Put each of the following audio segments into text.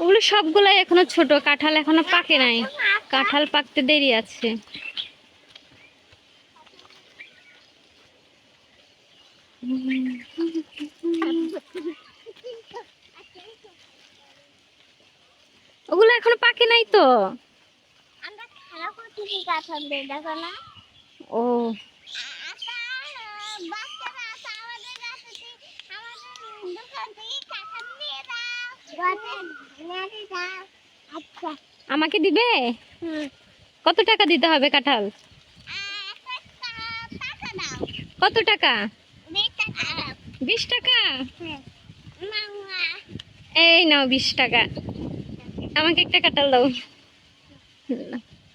ওগুলো সবগুলাই এখনও ছোট কাঁঠাল এখনও পাকে নাই। কাঁঠাল পাকতে দেরি আছে। ওগুলো এখনও পাকে নাই তো? আমরা খেলা করতেছি কাঁঠাল দেখো না? ও আচ্ছা, বাচ্চারা আছে, আমাদের কাছে থেকে- আমাদের দোকান থেকে কাঁঠাল নিয়ে দাও। নিয়ে দাও। আচ্ছা আমাকে দিবে? কত টাকা দিতে হবে কাঁঠাল? কত টাকা? বিশ টাকা? এই নাও বিশ টাকা। আমাকে একটা কাঁঠাল দাও।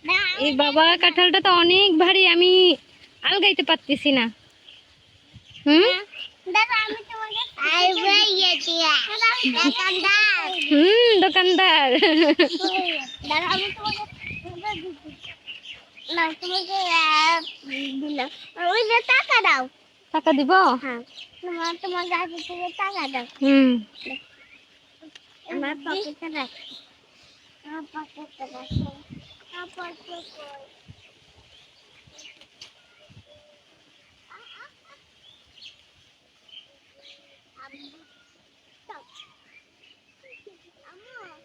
দাও। এই বাবা কাঁঠালটা তো অনেক ভারী আমি আলগাইতে পারতেছি না। হুম? দাদা আমি তোমাকে হুম দোকানদার। তোমাকে না তোমাকে আহ, দিলাম। ওই যে টাকা দাও। টাকা দিব? হ্যাঁ। তোমার তোমার কাছে থেকে টাকা দাও। হুম। আমার পকেটে রাখ। আমার পকেটে রাখ। আমার পকেটে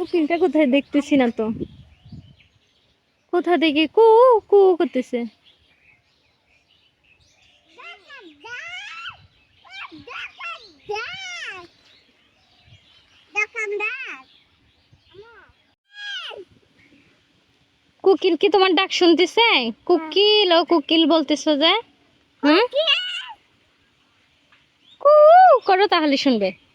কোকিলটা কোথায় দেখতেছি না তো। কোথা থেকে কু কু করতেছে। কুকিল কি তোমার ডাক শুনতেছে? কুকিল, ও কুকিল বলতেছো যে, হুম? কু করো তাহলে শুনবে।